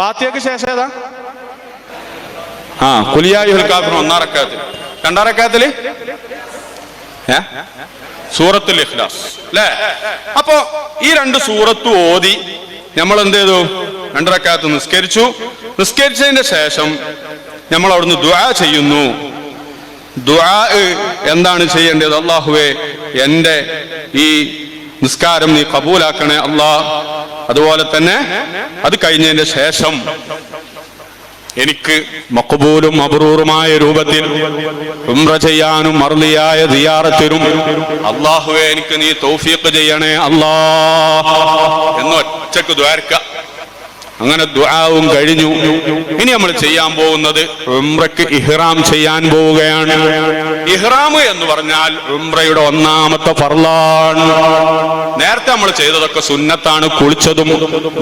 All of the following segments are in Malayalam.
ഫാത്തിയക്ക് ശേഷം ഏതാ? ആ കുലിയായി കാഫിർ ഒന്നാം റക്കാത്തിൽ രണ്ടാം റക്കാത്തിൽ സൂറത്തുൽ ഇഖ്ലാസ്. അല്ലേ അപ്പോ ഈ രണ്ട് സൂറത്ത് ഓതി നമ്മൾ എന്ത് ചെയ്തു രണ്ടരക്കാലത്ത് നിസ്കരിച്ചു. നിസ്കരിച്ചതിന്റെ ശേഷം നമ്മൾ അവിടുന്ന് ദുആ ചെയ്യുന്നു. ദുആ എന്താണ് ചെയ്യേണ്ടത്? അള്ളാഹുവേ എന്റെ ഈ നിസ്കാരം നീ കബൂലാക്കണേ അള്ളാ അതുപോലെ തന്നെ അത് കഴിഞ്ഞതിന്റെ ശേഷം എനിക്ക് മക്കബൂലും അബ്രൂറുമായ രൂപത്തിൽ ഉംറ ചെയ്യാനും മർലിയായ ദിയാറത്തിനും അള്ളാഹുവെ എനിക്ക് നീ തൗഫീഖ് ചെയ്യണേ അല്ലാ. എന്ന് ഒറ്റയ്ക്ക് ദ്വാരക്ക. അങ്ങനെ ദുആവും കഴിഞ്ഞു. ഇനി നമ്മൾ ചെയ്യാൻ പോകുന്നത് ഉംറയ്ക്ക് ഇഹ്റാം ചെയ്യാൻ പോവുകയാണ്. ഇഹ്റാം എന്ന് പറഞ്ഞാൽ ഉംറയുടെ ഒന്നാമത്തെ ഫർലാണ് നേരത്തെ നമ്മൾ ചെയ്തതൊക്കെ സുന്നത്താണ് കുളിച്ചതും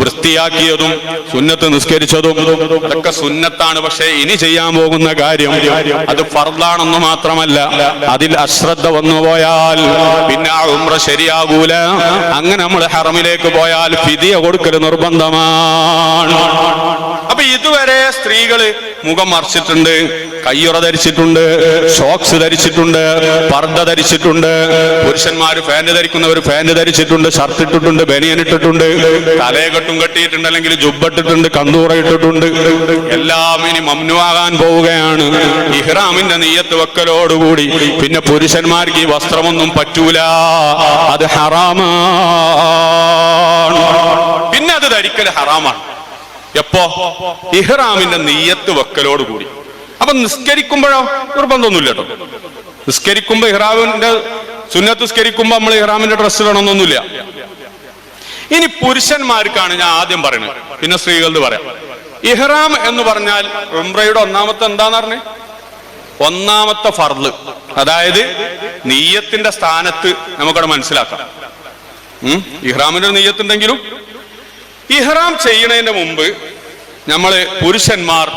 വൃത്തിയാക്കിയതും സുന്നത്ത് നിസ്കരിച്ചതും അതൊക്കെ സുന്നത്താണ്. പക്ഷേ ഇനി ചെയ്യാൻ പോകുന്ന കാര്യം അത് ഫർദാണെന്ന് മാത്രമല്ല അതിൽ അശ്രദ്ധ വന്നു പോയാൽ പിന്നെ ഉംറ ശരിയാകൂല. അങ്ങനെ നമ്മൾ ഹറമിലേക്ക് പോയാൽ ഫിതിയ കൊടുക്കൽ നിർബന്ധമാണ്. അപ്പൊ ഇതുവരെ സ്ത്രീകൾ മുഖം മറിച്ചിട്ടുണ്ട് കയ്യുറ ധരിച്ചിട്ടുണ്ട് ഷോക്സ് ധരിച്ചിട്ടുണ്ട് പർദ്ദ ധരിച്ചിട്ടുണ്ട് പുരുഷന്മാർ ഫാന്റ് ധരിക്കുന്നവർ ഫാന്റ് ധരിച്ചിട്ടുണ്ട് ഷർട്ട് ഇട്ടിട്ടുണ്ട് ബനിയൻ ഇട്ടിട്ടുണ്ട് തലയെക്കെട്ടും കെട്ടിയിട്ടുണ്ട് അല്ലെങ്കിൽ ജുബട്ടിട്ടുണ്ട് കന്തൂറ ഇട്ടിട്ടുണ്ട്. എല്ലാം ഇനി മമ്നുവാകാൻ പോവുകയാണ്. ഇഹ്റാമിന്റെ നെയ്യത്ത് വെക്കലോടുകൂടി. പിന്നെ പുരുഷന്മാർക്ക് ഈ വസ്ത്രമൊന്നും പറ്റൂല. അത് ഹറാമാണ്. പിന്നെ അത് ധരിക്കൽ ഹറാമാണ്. എപ്പോ? ഇഹ്റാമിന്റെ നെയ്യത്ത് വെക്കലോടുകൂടി അപ്പൊ നിസ്കരിക്കുമ്പോഴോ? നിർബന്ധമൊന്നുമില്ല കേട്ടോ. നിസ്കരിക്കുമ്പോ ഇഹ്റാമിന്റെ സുന്നത്ത് നിസ്കരിക്കുമ്പോ നമ്മൾ ഇഹ്റാമിന്റെ ഡ്രസ്സ് വേണമെന്നൊന്നുമില്ല ഇനി പുരുഷന്മാർക്കാണ് ഞാൻ ആദ്യം പറയുന്നത് പിന്നെ സ്ത്രീകളുടെ പറയാം. ഇഹ്റാം എന്ന് പറഞ്ഞാൽ ഉംറയുടെ ഒന്നാമത്തെ എന്താന്ന് പറഞ്ഞേ? ഒന്നാമത്തെ ഫർൾ അതായത് നെയ്യത്തിന്റെ സ്ഥാനത്ത് നമുക്കവിടെ മനസ്സിലാക്കാം. ഇഹ്റാമിന് ഇഹ്റാമിന്റെ നെയ്യത്തുണ്ടെങ്കിലും ഇഹ്റാം ചെയ്യുന്നതിന് മുമ്പ് നമ്മൾ പുരുഷന്മാർ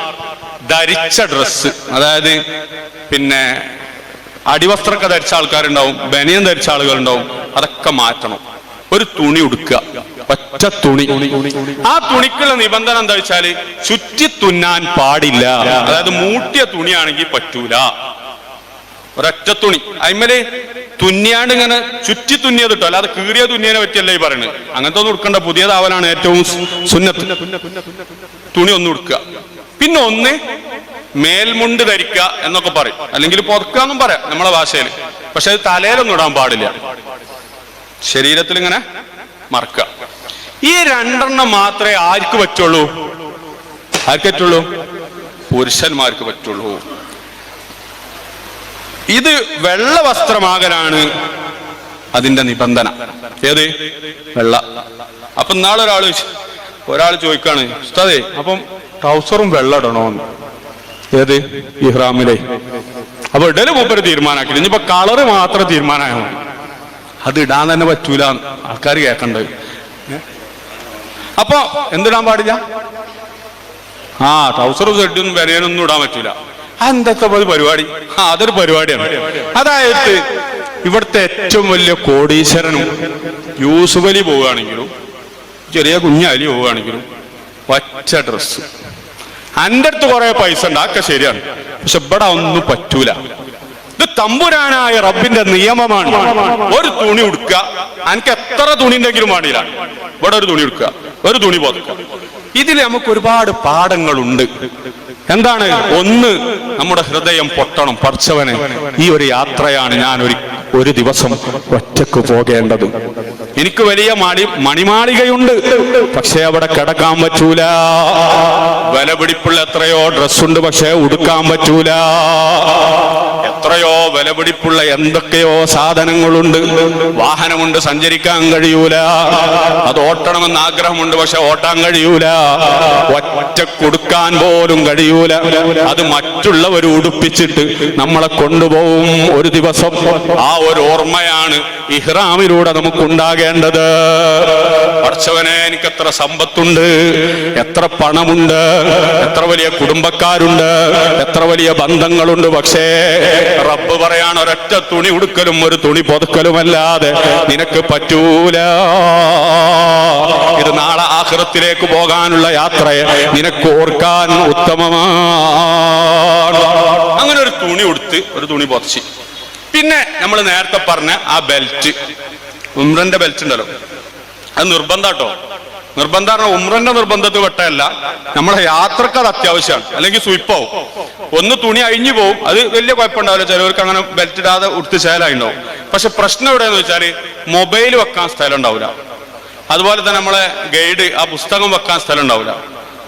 ധരിച്ച ഡ്രസ്സ് അതായത് പിന്നെ അടിവസ്ത്രമൊക്കെ ധരിച്ച ആൾക്കാരുണ്ടാവും ബനിയൻ ധരിച്ച ആളുകളുണ്ടാവും അതൊക്കെ മാറ്റണം. ഒരു തുണി ഉടുക്കുക ഒറ്റ തുണി. ആ തുണിക്കുള്ള നിബന്ധന എന്താ വെച്ചാൽ ചുറ്റി തുന്നാൻ പാടില്ല. അതായത് മൂട്ടിയ തുണിയാണെങ്കിൽ പറ്റൂല. ഒരൊറ്റ തുണി. അയിമൽ തുന്നിയാണ്ട് ഇങ്ങനെ ചുറ്റി തുന്നിയത് കിട്ടും അല്ലാതെ കീറിയ തുന്നിയതിനെ പറ്റിയല്ല ഈ പറയുന്നത് അങ്ങനത്തെ ഒന്നും ഉടുക്കണ്ട പുതിയതാവലാണ് ഏറ്റവും സുന്നത്ത്. തുണി ഒന്ന് ഉടുക്കുക. പിന്നെ ഒന്ന് മേൽമുണ്ട് ധരിക്കുക എന്നൊക്കെ പറയും. അല്ലെങ്കിൽ പുറക്കാന്നും പറയാം നമ്മളെ ഭാഷയിൽ. പക്ഷെ അത് തലയിലൊന്നും ഇടാൻ പാടില്ല. ശരീരത്തിൽ ഇങ്ങനെ മറക്കുക. ഈ രണ്ടെണ്ണം മാത്രമേ ആർക്ക് പറ്റുള്ളൂ? ആർക്ക് പറ്റുള്ളൂ? പുരുഷന്മാർക്ക് പറ്റുള്ളൂ. ഇത് വെള്ള വസ്ത്രമാകലാണ് അതിന്റെ നിബന്ധന. ഏത്? വെള്ള. അപ്പൊ നാളെ ഒരാൾ ഒരാൾ ചോദിക്കാണ് ഉസ്താദേ അപ്പം ട്രൗസറും വെള്ള ഇടണോന്ന്. ഏത്? ഇഹ്റാമിലെ. അപ്പൊ ഇടൽ മൂപ്പര് തീരുമാനാക്കി ഇനിയിപ്പോ കളറ് മാത്രം തീരുമാനമായോ അത് ഇടാൻ തന്നെ പറ്റൂല ആൾക്കാർ കേൾക്കണ്ടത് അപ്പൊ എന്തിടാൻ പാടില്ല? ആ ട്രൗസറും സെഡും ബനിയനൊന്നും ഇടാൻ പറ്റൂല. ഒരു പരിപാടി. ആ അതൊരു പരിപാടിയാണ്. അതായത് ഇവിടുത്തെ ഏറ്റവും വലിയ കോടീശ്വരനും യൂസുഫ് അലി പോവുകയാണെങ്കിലും ചെറിയ കുഞ്ഞലി പോവുകയാണെങ്കിലും ഒറ്റ ഡ്രസ് എന്റെ അടുത്ത് കുറെ പൈസ ഉണ്ട് അതൊക്കെ ശരിയാണ്. പക്ഷെ ഇവിടെ ഒന്നും പറ്റൂല. ഇത് തമ്പുരാനായ റബ്ബിന്റെ നിയമമാണ്. ഒരു തുണി ഉടുക്കുക എനിക്ക് എത്ര തുണി ഉണ്ടെങ്കിലും വേണ്ടില്ല ഇവിടെ ഒരു തുണി ഉടുക്കുക ഒരു തുണി പോതുക്കുക. ഇതിൽ നമുക്ക് ഒരുപാട് പാഠങ്ങളുണ്ട്. എന്താണ്? ഒന്ന് നമ്മുടെ ഹൃദയം പൊട്ടണം പറിച്ചവന് ഈ ഒരു യാത്രയാണ് ഞാൻ ഒരു ഒരു ദിവസം ഒറ്റയ്ക്ക് പോകേണ്ടത്. എനിക്ക് വലിയ മണി മണിമാളികയുണ്ട്. പക്ഷെ അവിടെ കിടക്കാൻ പറ്റൂല. വില പിടിപ്പുള്ള എത്രയോ ഡ്രസ്സുണ്ട് പക്ഷെ ഉടുക്കാൻ പറ്റൂല. വിലപിടിപ്പുള്ള എന്തൊക്കെയോ സാധനങ്ങളുണ്ട്. വാഹനമുണ്ട് സഞ്ചരിക്കാൻ കഴിയൂല. അത് ഓട്ടണമെന്ന് ആഗ്രഹമുണ്ട് പക്ഷെ ഓട്ടാൻ കഴിയൂല. ഒറ്റ കൊടുക്കാൻ പോലും കഴിയൂല. അത് മറ്റുള്ളവർ ഉടുപ്പിച്ചിട്ട് നമ്മളെ കൊണ്ടുപോകും ഒരു ദിവസം. ആ ഒരു ഓർമ്മയാണ് ഇഹ്റാമിലൂടെ നമുക്കുണ്ടാകേണ്ടത്. പഠിച്ചവനെ എനിക്ക് എത്ര സമ്പത്തുണ്ട് എത്ര പണമുണ്ട് എത്ര വലിയ കുടുംബക്കാരുണ്ട് എത്ര വലിയ ബന്ധങ്ങളുണ്ട്. പക്ഷേ റബ്ബ് പറയാൻ ഒരൊറ്റ തുണി ഉടുക്കലും ഒരു തുണി പൊതുക്കലുമല്ലാതെ നിനക്ക് പറ്റൂല. ഇത് നാളെ ആഹ്റത്തിലേക്ക് പോകാനുള്ള യാത്രയെ നിനക്ക് ഓർക്കാൻ ഉത്തമമാണ്. അങ്ങനെ ഒരു തുണി ഉടുത്ത് ഒരു തുണി പൊതച്ച് പിന്നെ നമ്മൾ നേരത്തെ പറഞ്ഞ ആ ബെൽറ്റ് ഉമ്രന്റെ ബെൽറ്റ് ഉണ്ടല്ലോ. അത് നിർബന്ധാട്ടോ നിർബന്ധം പറഞ്ഞാൽ ഉമ്രന്റെ നിർബന്ധത്തിൽ വെട്ടല്ല നമ്മളെ യാത്രയ്ക്ക് അത് അത്യാവശ്യമാണ്. അല്ലെങ്കിൽ സ്വിപ്പാവും ഒന്ന് തുണി അഴിഞ്ഞു പോവും. അത് വലിയ കുഴപ്പമുണ്ടാവില്ല. ചിലവർക്ക് അങ്ങനെ ബെൽറ്റ് ഇടാതെ ഉടുത്ത് ചേലായിണ്ടാവും പക്ഷെ പ്രശ്നം എവിടെയെന്ന് വെച്ചാൽ മൊബൈൽ വെക്കാൻ സ്ഥലം ഉണ്ടാവില്ല അതുപോലെ തന്നെ നമ്മളെ ഗൈഡ് ആ പുസ്തകം വെക്കാൻ സ്ഥലം ഉണ്ടാവില്ല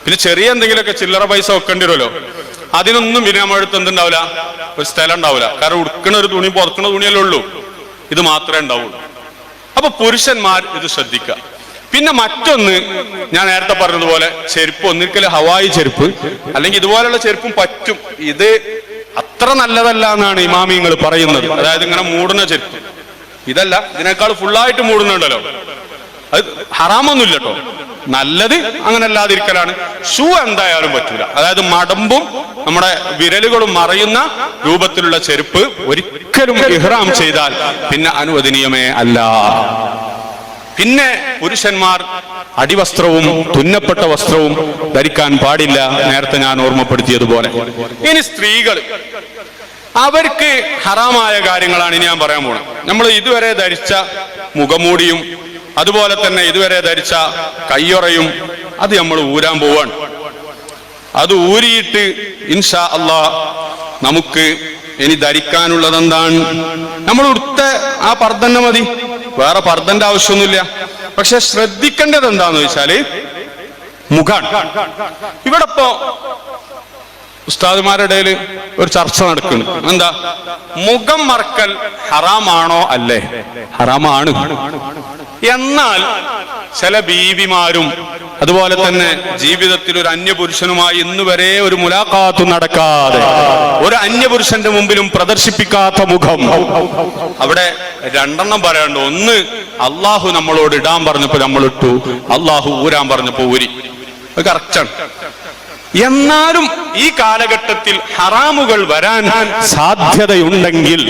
പിന്നെ ചെറിയ എന്തെങ്കിലുമൊക്കെ ചില്ലറ പൈസ വെക്കേണ്ടി വരുമല്ലോ. അതിനൊന്നും പിന്നെ നമ്മുടെ അടുത്ത് എന്തുണ്ടാവില്ല? ഒരു സ്ഥലം ഉണ്ടാവില്ല കാരണം ഉടുക്കണ ഒരു തുണി പുറക്കണ തുണിയല്ലേ ഉള്ളൂ. ഇത് മാത്രമേ ഉണ്ടാവുള്ളൂ. അപ്പൊ പുരുഷന്മാർ ഇത് ശ്രദ്ധിക്കുക. പിന്നെ മറ്റൊന്ന് ഞാൻ നേരത്തെ പറഞ്ഞതുപോലെ ചെരുപ്പ് ഒന്നിക്കൽ ഹവായി ചെരുപ്പ്. അല്ലെങ്കിൽ ഇതുപോലെയുള്ള ചെരുപ്പും പറ്റും. ഇത് അത്ര നല്ലതല്ല എന്നാണ് ഇമാമിങ്ങൾ പറയുന്നത്. അതായത് ഇങ്ങനെ മൂടുന്ന ചെരുപ്പ്. ഇതല്ല ഇതിനേക്കാൾ ഫുള്ളായിട്ട് മൂടുന്നുണ്ടല്ലോ. അത് ഹറാമൊന്നുമില്ല കേട്ടോ നല്ലത് അങ്ങനെ അല്ലാതിരിക്കലാണ് ഷൂ എന്തായാലും പറ്റൂല. അതായത് മടമ്പും നമ്മുടെ വിരലുകളും മറയുന്ന രൂപത്തിലുള്ള ചെരുപ്പ് ഒരിക്കലും ഇഹ്റാം ചെയ്താൽ പിന്നെ അനുവദനീയമേ അല്ല. പിന്നെ പുരുഷന്മാർ അടിവസ്ത്രവും തുന്നപ്പെട്ട വസ്ത്രവും ധരിക്കാൻ പാടില്ല. നേരത്തെ ഞാൻ ഓർമ്മപ്പെടുത്തിയതുപോലെ. ഇനി സ്ത്രീകൾ. അവർക്ക് ഹറാമായ കാര്യങ്ങളാണ് ഇനി ഞാൻ പറയാൻ പോകുന്നത് നമ്മൾ ഇതുവരെ ധരിച്ച മുഖമൂടിയും അതുപോലെ തന്നെ ഇതുവരെ ധരിച്ച കയ്യൊറയും അത് നമ്മൾ ഊരാൻ പോവാണ്. അത് ഊരിയിട്ട് ഇൻഷാ അള്ളാ നമുക്ക് ഇനി ധരിക്കാനുള്ളത് എന്താണ്? നമ്മൾ ഉടുത്ത ആ പർദ്ദന്നെ മതി. വേറെ പർദ്ദന്റെ ആവശ്യമൊന്നുമില്ല. പക്ഷെ ശ്രദ്ധിക്കേണ്ടത് എന്താന്ന് വെച്ചാൽ മുഖാണ്. ഇവിടെ ഇപ്പോ ഉസ്താദുമാരുടെ ഒരു ചർച്ച നടക്കുന്നു എന്താ? മുഖം മറക്കൽ ഹറാമാണോ അല്ലേ? ഹറാമാണ്. എന്നാൽ ചില ബീവിമാരും അതുപോലെ തന്നെ ജീവിതത്തിൽ ഒരു അന്യപുരുഷനുമായി ഇന്ന് വരെ ഒരു മുലാഖാത്ത് നടക്കാതെ ഒരു അന്യപുരുഷന്റെ മുമ്പിലും പ്രദർശിപ്പിക്കാത്ത മുഖം. അവിടെ രണ്ടെണ്ണം പറയാണ്ട് ഒന്ന് അള്ളാഹു നമ്മളോട് ഇടാൻ പറഞ്ഞപ്പോ നമ്മൾ ഇട്ടു അള്ളാഹു ഊരാൻ പറഞ്ഞപ്പോ ഊരി. അത് കറക്റ്റാണ് എന്നാലും ഈ കാലഘട്ടത്തിൽ ഹറാമുകൾ വരാൻ സാധ്യതയുണ്ടെങ്കിൽ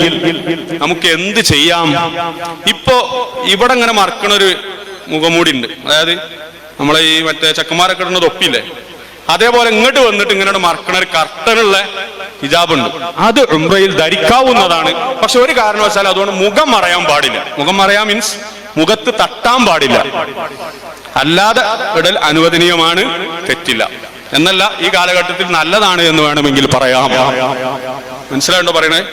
നമുക്ക് എന്ത് ചെയ്യാം? ഇപ്പോ ഇവിടെ ഇങ്ങനെ മറക്കണൊരു മുഖമൂടി ഉണ്ട് അതായത് നമ്മളെ ഈ മറ്റേ ചെക്കന്മാരൊക്കെ ഇടുന്നത് ഒപ്പില്ലേ? അതേപോലെ ഇങ്ങോട്ട് വന്നിട്ട് ഇങ്ങനെ മറക്കണ ഒരു കർട്ടനുള്ള ഹിജാബുണ്ട്. അത് ഉംറയിൽ ധരിക്കാവുന്നതാണ്. പക്ഷെ ഒരു കാരണവശാലും അതുകൊണ്ട് മുഖം മറയാൻ പാടില്ല. മുഖം മറയാ മീൻസ് മുഖത്ത് തട്ടാൻ പാടില്ല. അല്ലാതെ ഇടൽ അനുവദനീയമാണ് തെറ്റില്ല. എന്നല്ല ഈ കാലഘട്ടത്തിൽ നല്ലതാണ് എന്ന് വേണമെങ്കിൽ പറയാം. മനസ്സിലായോ പറയണേ?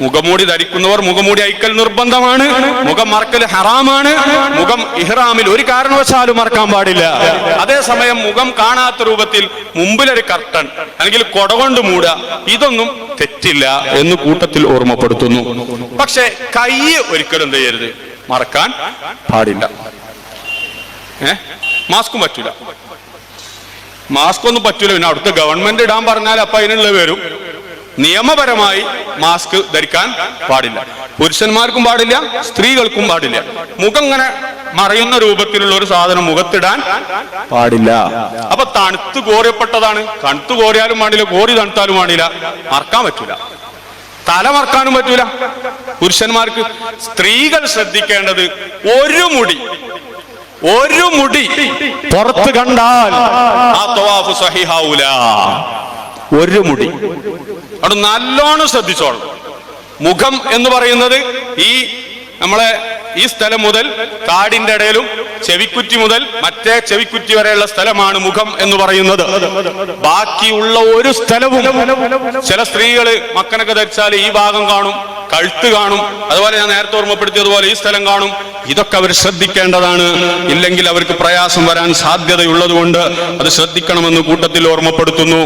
മുഖമൂടി ധരിക്കുന്നവർ മുഖമൂടി അയക്കൽ നിർബന്ധമാണ്. മുഖം മറക്കൽ ഹറാമാണ്. മുഖം ഇഹ്റാമിൽ ഒരു കാരണവശാലും മറക്കാൻ പാടില്ല. അതേസമയം മുഖം കാണാത്ത രൂപത്തിൽ മുമ്പിലൊരു കർട്ടൺ അല്ലെങ്കിൽ കൊടകൊണ്ട് മൂടുക ഇതൊന്നും തെറ്റില്ല എന്ന് കൂട്ടത്തിൽ ഓർമ്മപ്പെടുത്തുന്നു. പക്ഷെ കൈ ഒരിക്കലും ചെയ്യരുത്? മറക്കാൻ പാടില്ല. ഏ? മാസ്കും പറ്റൂല. മാസ്ക് ഒന്നും പറ്റൂല. പിന്നെ അവിടുത്തെ ഗവൺമെന്റ് ഇടാൻ പറഞ്ഞാൽ അപ്പൊ അതിനുള്ള വരും. നിയമപരമായി മാസ്ക് ധരിക്കാൻ പാടില്ല. പുരുഷന്മാർക്കും പാടില്ല സ്ത്രീകൾക്കും പാടില്ല. മുഖം ഇങ്ങനെ മറയുന്ന രൂപത്തിലുള്ള ഒരു സാധനം മുഖത്തിടാൻ പാടില്ല. അപ്പൊ തണുത്ത് കോറിയപ്പെട്ടതാണ് തണുത്ത് കോറിയാലും പാടില്ല കോറി തണുത്താലും പാടില്ല മറക്കാൻ പറ്റൂല. തല മറക്കാനും പറ്റൂല. പുരുഷന്മാർക്ക് സ്ത്രീകൾ ശ്രദ്ധിക്കേണ്ടത് ഒരു മുടി. ഒരു മുടി പുറത്ത് കണ്ടാൽ ആ തവാഫ് സഹിഹാവൂല. ഒരു മുടി. അവിടെ നല്ലോണം ശ്രദ്ധിച്ചോളൂ മുഖം എന്ന് പറയുന്നത് ഈ നമ്മളെ ഈ സ്ഥലം മുതൽ കാടിന്റെ ഇടയിലും ചെവിക്കുറ്റി മുതൽ മറ്റേ ചെവിക്കുറ്റി വരെയുള്ള സ്ഥലമാണ് മുഖം എന്ന് പറയുന്നത്. ബാക്കിയുള്ള ഒരു സ്ഥലവും ചില സ്ത്രീകൾ മക്കനൊക്കെ ധരിച്ചാൽ ഈ ഭാഗം കാണും കഴുത്ത് കാണും. അതുപോലെ ഞാൻ നേരത്തെ ഓർമ്മപ്പെടുത്തിയതുപോലെ ഈ സ്ഥലം കാണും. ഇതൊക്കെ അവർ ശ്രദ്ധിക്കേണ്ടതാണ്. ഇല്ലെങ്കിൽ അവർക്ക് പ്രയാസം വരാൻ സാധ്യതയുള്ളതുകൊണ്ട് അത് ശ്രദ്ധിക്കണമെന്ന് കൂട്ടത്തിൽ ഓർമ്മപ്പെടുത്തുന്നു.